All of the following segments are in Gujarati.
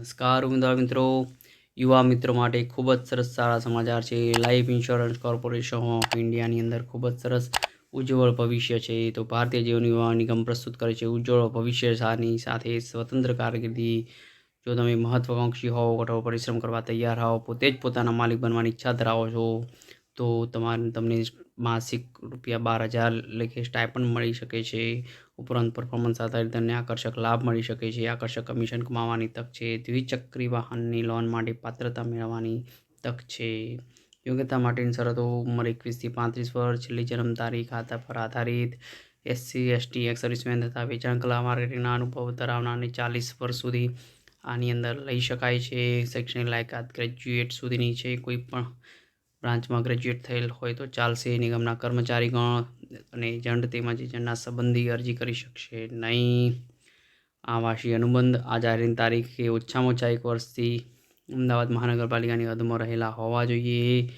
નમસ્કાર ઉમેદવાર મિત્રો. યુવા મિત્રો માટે ખૂબ જ સરસ સારા સમાચાર છે. લાઈફ ઇન્સ્યોરન્સ કોર્પોરેશન ઓફ ઇન્ડિયાની અંદર ખૂબ જ સરસ ઉજ્જવળ ભવિષ્ય છે. તો ભારતીય જીવન યુવા નિગમ પ્રસ્તુત કરે છે ઉજ્જવળ ભવિષ્ય સાની સાથે સ્વતંત્ર કારકિર્દી. જો તમે મહત્વાકાંક્ષી હોવ, કઠોર પરિશ્રમ કરવા તૈયાર હોવ, પોતે જ પોતાના માલિક બનવાની ઈચ્છા ધરાવો છો. તો તમારે, તમને માસિક રૂપિયા બાર હજાર લેખે સ્ટાઇપન્ડ મળી શકે છે. ઉપરાંત પરફોર્મન્સ આધારિત તમને આકર્ષક લાભ મળી શકે છે. આકર્ષક કમિશન કમાવાની તક છે. દ્વિચક્રી વાહનની લોન માટે પાત્રતા મેળવવાની તક છે. યોગ્યતા માટેની શરતો ઉંમર એકવીસથી પાંત્રીસ વર્ષ, છેલ્લી જન્મ તારીખ, ખાતા પર આધારિત, એસસી, એસટી એક્સ સર્વિસમેન તથા વેચાણ કલા માર્કેટિંગના અનુભવ ધરાવનારને ચાલીસ વર્ષ સુધી આની અંદર લઈ શકાય છે. શૈક્ષણિક લાયકાત ગ્રેજ્યુએટ સુધીની છે. કોઈ પણ બ્રાન્ચમાં ગ્રેજ્યુએટ થયેલ હોય તો ચાલશે. નિગમના કર્મચારીગણ અને એજન્ટ તેમજ એજન્ટના સંબંધી અરજી કરી શકશે નહીં. આવાસી અનુબંધ આ જાહેરની તારીખે ઓછામાં ઓછા એક વર્ષથી અમદાવાદ મહાનગરપાલિકાની હદમાં રહેલા હોવા જોઈએ.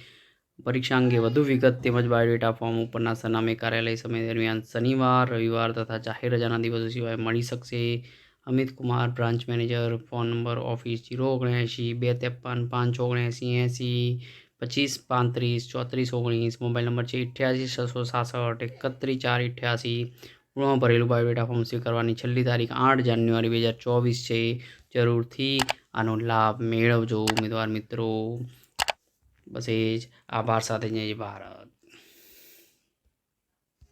પરીક્ષા અંગે વધુ વિગત તેમજ બાયોડેટા ફોર્મ ઉપરના સરનામે કાર્યાલય સમય દરમિયાન શનિવાર, રવિવાર તથા જાહેર રજાના દિવસો સિવાય મળી શકશે. Amit Kumar, branch manager, phone number office zero ઓગણએંશી, બે ત્રેપન, પાંચ ઓગણએંસી, એંસી પચીસ, પાંત્રીસ, ચોત્રીસ, ઓગણીસ, મોબાઈલ નંબર છે અઠ્યાસી છસો સાસઠ, એકત્રીસ, ચાર અઠ્યાસી પૂર્ણ ભરેલું બાયોડેટા ફોર્મ સ્વીકારવાની છેલ્લી તારીખ આઠ જાન્યુઆરી બે હજાર ચોવીસ છે. જરૂરથી આનો લાભ મેળવજો ઉમેદવાર મિત્રો. બસ એ જ. આભાર સાથે જય ભારત.